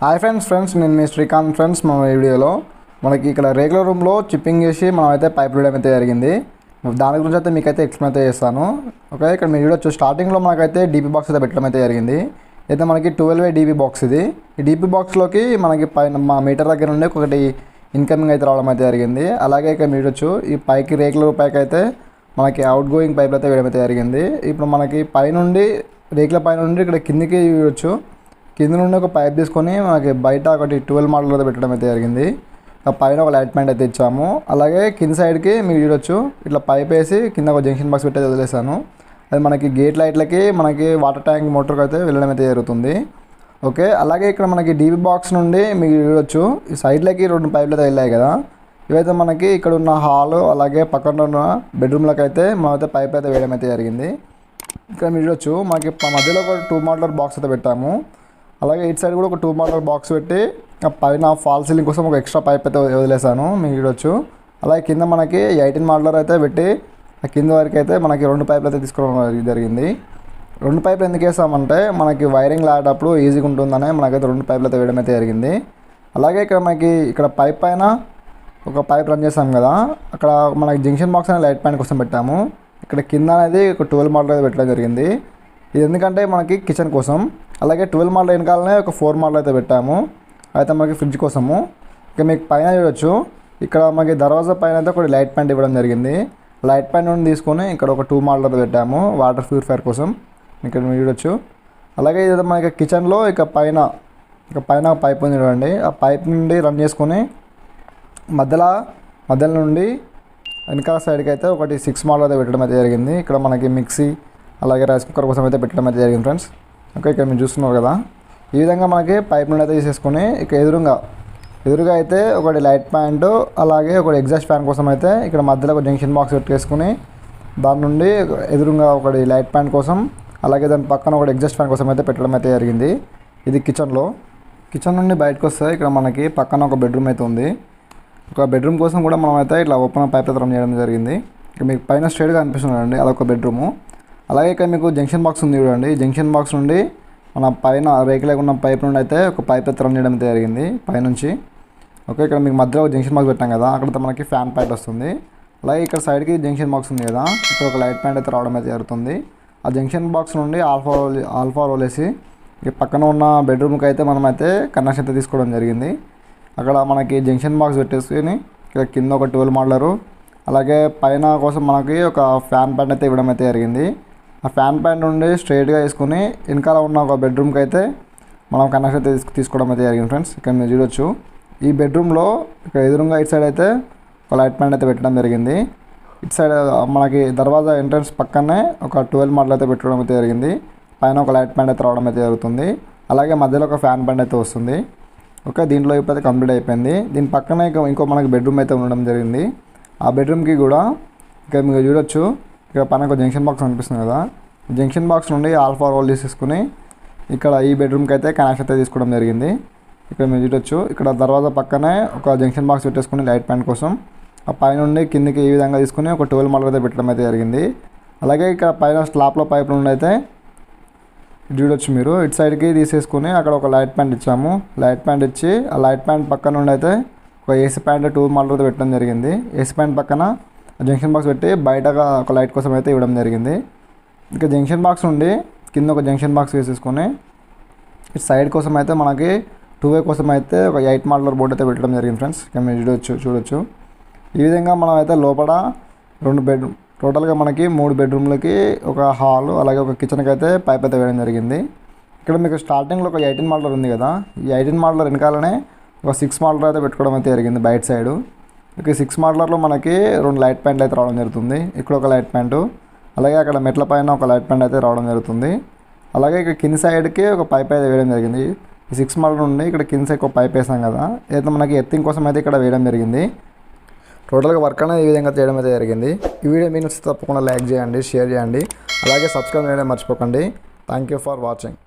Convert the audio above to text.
Hi friends friends నేను మీ Srikanth friends మన వీడియోలో మనకి ఇక్కడ రెగ్యులర్ రూమ్లో చిప్పింగ్ చేసి మనం అయితే పైప్ వేయడం అయితే జరిగింది. దాని గురించి అయితే మీకైతే ఎక్స్ప్లెయిన్ అయితే చేస్తాను. ఓకే ఇక్కడ మీరు చూడొచ్చు స్టార్టింగ్లో మనకైతే డీపీ బాక్స్ అయితే పెట్టడం అయితే జరిగింది. అయితే మనకి ట్వెల్వ్ వే డీపీ బాక్స్ ఇది. ఈ డీపీ బాక్స్లోకి మనకి పైన మా మీటర్ దగ్గర నుండి ఒకటి ఇన్కమింగ్ అయితే రావడం అయితే జరిగింది. అలాగే ఇక్కడ మీరు చూడొచ్చు ఈ పైకి రేకుల పైకి అయితే మనకి అవుట్ గోయింగ్ పైపులు అయితే వేయడం అయితే జరిగింది. ఇప్పుడు మనకి పైనుండి రేకుల పైనుండి ఇక్కడ కిందికి చూడొచ్చు. కింద నుండి ఒక పైప్ తీసుకొని మనకి బయట ఒకటి ట్వెల్వ్ మోడల్ అయితే పెట్టడం అయితే జరిగింది. పైన ఒక లైట్ ప్యాంట్ అయితే ఇచ్చాము. అలాగే కింద సైడ్కి మీరు చూడొచ్చు ఇట్లా పైప్ వేసి కింద ఒక జంక్షన్ బాక్స్ పెట్టి వదిలేసాను అది మనకి గేట్ లైట్లకి మనకి వాటర్ ట్యాంక్ మోటార్కి అయితే వెళ్ళడం అయితే జరుగుతుంది. ఓకే అలాగే ఇక్కడ మనకి డీబీ బాక్స్ నుండి మీరు చూడొచ్చు ఈ సైడ్లకి రెండు పైపులు అయితే వెళ్ళాయి కదా. ఇవైతే మనకి ఇక్కడ ఉన్న హాల్ అలాగే పక్కన ఉన్న బెడ్రూమ్లకు అయితే మనమైతే పైప్ అయితే వేయడం అయితే జరిగింది. ఇక్కడ మీరు చూడొచ్చు మనకి మధ్యలో ఒక టూ మోడలర్ బాక్స్ అయితే పెట్టాము. అలాగే ఇటు సైడ్ కూడా ఒక టూ మోడల్ బాక్స్ పెట్టి ఆ పైన ఫాల్ సీలింగ్ కోసం ఒక ఎక్స్ట్రా పైప్ అయితే వదిలేసాను మీరు చూడొచ్చు. అలాగే కింద మనకి ఎయిటీన్ మోడలర్ అయితే పెట్టి ఆ కింద వరకు అయితే మనకి రెండు పైపులు అయితే తీసుకోవడం జరిగింది. రెండు పైపులు ఎందుకు వేసామంటే మనకి వైరింగ్ లాడేటప్పుడు ఈజీగా ఉంటుందనే మనకైతే రెండు పైపులు అయితే వేయడం అయితే జరిగింది. అలాగే ఇక్కడ మనకి ఇక్కడ పైప్ పైన ఒక పైప్ రన్ చేసాం కదా అక్కడ మనకి జంక్షన్ బాక్స్ అనే లైట్ పాయింట్ కోసం పెట్టాము. ఇక్కడ కింద అనేది ఒక ట్వెల్వ్ మోడల్ అయితే పెట్టడం జరిగింది. ఇది ఎందుకంటే మనకి కిచెన్ కోసం అలాగే ట్వెల్వ్ మోడల్ వెనకాలనే ఒక ఫోర్ మోడల్ అయితే పెట్టాము. అయితే మనకి ఫ్రిడ్జ్ కోసము. ఇక మీకు పైన చూడొచ్చు. ఇక్కడ మనకి దర్వాజా పైన అయితే ఒకటి లైట్ ప్యాంట్ ఇవ్వడం జరిగింది. లైట్ ప్యాంట్ నుండి తీసుకొని ఇక్కడ ఒక టూ మోడల్ అయితే పెట్టాము వాటర్ ప్యూరిఫైర్ కోసం. ఇక్కడ మీరు చూడొచ్చు. అలాగే ఇది మనకి కిచెన్లో ఇక పైన ఇక పైన పైప్ ఉంది చూడండి. ఆ పైప్ నుండి రన్ చేసుకొని మధ్యలో మధ్యలో నుండి వెనకాల సైడ్కి అయితే ఒకటి సిక్స్ మోడల్ అయితే పెట్టడం అయితే జరిగింది. ఇక్కడ మనకి మిక్సీ అలాగే రైస్ కుక్కర్ కోసం అయితే పెట్టడం అయితే జరిగింది ఫ్రెండ్స్ ఓకే ఇక్కడ మీరు చూస్తున్నారు కదా. ఈ విధంగా మనకి పైప్ నుండి అయితే తీసేసుకొని ఇక ఎదురుగా ఎదురుగా అయితే ఒకటి లైట్ ప్యాంటు అలాగే ఒకటి ఎగ్జాస్ట్ ఫ్యాన్ కోసం అయితే ఇక్కడ మధ్యలో ఒక జంక్షన్ బాక్స్ పెట్టేసుకుని దాని నుండి ఎదురుగా ఒకటి లైట్ ప్యాంట్ కోసం అలాగే దాని పక్కన ఒకటి ఎగ్జాస్ట్ ఫ్యాన్ కోసం అయితే పెట్టడం అయితే జరిగింది. ఇది కిచెన్లో కిచెన్ నుండి బయటకు వస్తే ఇక్కడ మనకి పక్కన ఒక బెడ్రూమ్ అయితే ఉంది. ఒక బెడ్రూమ్ కోసం కూడా మనం అయితే ఇట్లా ఓపెన్ పైప్ అయితే రన్ చేయడం జరిగింది. ఇక మీకు పైన స్ట్రేట్గా అనిపిస్తుంది అండి అదొక బెడ్రూము అలాగే ఇక్కడ మీకు జంక్షన్ బాక్స్ ఉంది చూడండి. జంక్షన్ బాక్స్ నుండి మన పైన రేకులకు పైప్ నుండి అయితే ఒక పైప్ అయితే రన్ చేయడం అయితే జరిగింది పైనుంచి. ఓకే ఇక్కడ మీకు మధ్యలో ఒక జంక్షన్ బాక్స్ పెట్టాం కదా అక్కడ మనకి ఫ్యాన్ ప్యాట్ వస్తుంది. అలాగే ఇక్కడ సైడ్కి జంక్షన్ బాక్స్ ఉంది కదా ఇక్కడ ఒక లైట్ ప్యాంట్ అయితే రావడం అయితే జరుగుతుంది. ఆ జంక్షన్ బాక్స్ నుండి ఆల్ఫా రోల్ ఆల్ఫా రోల్ వేసి పక్కన ఉన్న బెడ్రూమ్కి అయితే మనం అయితే కనెక్షన్ అయితే తీసుకోవడం జరిగింది. అక్కడ మనకి జంక్షన్ బాక్స్ పెట్టేసుకొని ఇక్కడ కింద ఒక ట్వెల్వ్ మోడలరు అలాగే పైన కోసం మనకి ఒక ఫ్యాన్ ప్యాంట్ అయితే ఇవ్వడం అయితే జరిగింది. ఆ ఫ్యాన్ ప్యాంట్ నుండి స్ట్రైట్గా వేసుకుని వెనకాల ఉన్న ఒక బెడ్రూమ్కి అయితే మనం కనెక్షన్ అయితే తీసుకోవడం అయితే జరిగింది ఫ్రెండ్స్. ఇక్కడ మీరు చూడొచ్చు. ఈ బెడ్రూమ్లో ఇక్కడ ఎదురుగా ఇటు సైడ్ అయితే ఒక లైట్ ప్యాంట్ అయితే పెట్టడం జరిగింది. ఇటు సైడ్ మనకి దర్వాజా ఎంట్రన్స్ పక్కనే ఒక ట్వెల్వ్ మోడల్ అయితే పెట్టడం అయితే జరిగింది. పైన ఒక లైట్ ప్యాంట్ అయితే రావడం అయితే జరుగుతుంది. అలాగే మధ్యలో ఒక ఫ్యాన్ ప్యాంట్ అయితే వస్తుంది. ఓకే దీంట్లో ఇప్పుడైతే కంప్లీట్ అయిపోయింది. దీని పక్కనే ఇంకో మనకి బెడ్రూమ్ అయితే ఉండడం జరిగింది. ఆ బెడ్రూమ్కి కూడా ఇక్కడ మీరు చూడొచ్చు. ఇక్కడ పైన ఒక జంక్షన్ బాక్స్ అనిపిస్తుంది కదా. జంక్షన్ బాక్స్ నుండి ఆల్ఫా రోల్ తీసేసుకుని ఇక్కడ ఈ బెడ్రూమ్కి అయితే కనెక్షన్ అయితే తీసుకోవడం జరిగింది. ఇక్కడ మీరు చూడొచ్చు. ఇక్కడ దర్వాజా పక్కనే ఒక జంక్షన్ బాక్స్ పెట్టేసుకుని లైట్ ప్యాంట్ కోసం ఆ పైనుండి కిందికి ఈ విధంగా తీసుకుని ఒక ట్వెల్వ్ మోడల్ అయితే పెట్టడం అయితే జరిగింది. అలాగే ఇక్కడ పైన స్లాప్లో పైప్ నుండి అయితే చూడొచ్చు మీరు. ఇటు సైడ్కి తీసేసుకుని అక్కడ ఒక లైట్ ప్యాంట్ ఇచ్చాము. లైట్ ప్యాంట్ ఇచ్చి ఆ లైట్ ప్యాంట్ పక్కన నుండి అయితే ఒక ఏసీ ప్యాంట్ టూ మోడల్ అయితే పెట్టడం జరిగింది. ఏసీ ప్యాంట్ పక్కన జంక్షన్ బాక్స్ పెట్టి బయటగా ఒక లైట్ కోసం అయితే ఇవ్వడం జరిగింది. ఇంకా జంక్షన్ బాక్స్ నుండి కింద ఒక జంక్షన్ బాక్స్ వేసేసుకొని సైడ్ కోసం అయితే మనకి టూ వే కోసం అయితే ఒక ఎయిట్ మోడలర్ బోర్డు అయితే పెట్టడం జరిగింది ఫ్రెండ్స్. ఇక్కడ మీరు చూడొచ్చు చూడొచ్చు. ఈ విధంగా మనం అయితే లోపల రెండు బెడ్ టోటల్గా మనకి మూడు బెడ్రూమ్లకి ఒక హాల్ అలాగే ఒక కిచెన్కి అయితే పైప్ అయితే వేయడం జరిగింది. ఇక్కడ మీకు స్టార్టింగ్లో ఒక ఎయిటీన్ మోడలర్ ఉంది కదా. ఈ ఎయిటీన్ మోడలర్ వెనకాలనే ఒక సిక్స్ మోడల్ అయితే పెట్టుకోవడం అయితే జరిగింది బయట సైడు. ఇక సిక్స్ మోడలర్లో మనకి రెండు లైట్ ప్యాంట్లు అయితే రావడం జరుగుతుంది. ఇక్కడ ఒక లైట్ ప్యాంటు అలాగే అక్కడ మెట్ల పైన ఒక లైట్ ప్యాంట్ అయితే రావడం జరుగుతుంది. అలాగే ఇక్కడ కింది సైడ్కి ఒక పైప్ అయితే వేయడం జరిగింది. ఈ సిక్స్ మోడల్ నుండి ఇక్కడ కింది సైడ్ ఒక పైప్ వేసాం కదా అయితే మనకి ఎత్తింగ్ కోసం అయితే ఇక్కడ వేయడం జరిగింది. టోటల్గా వర్క్ అనేది ఈ విధంగా చేయడం అయితే జరిగింది. ఈ వీడియో మీరు తప్పకుండా లైక్ చేయండి షేర్ చేయండి. అలాగే సబ్స్క్రైబ్ చేయడం మర్చిపోకండి. Thank you for watching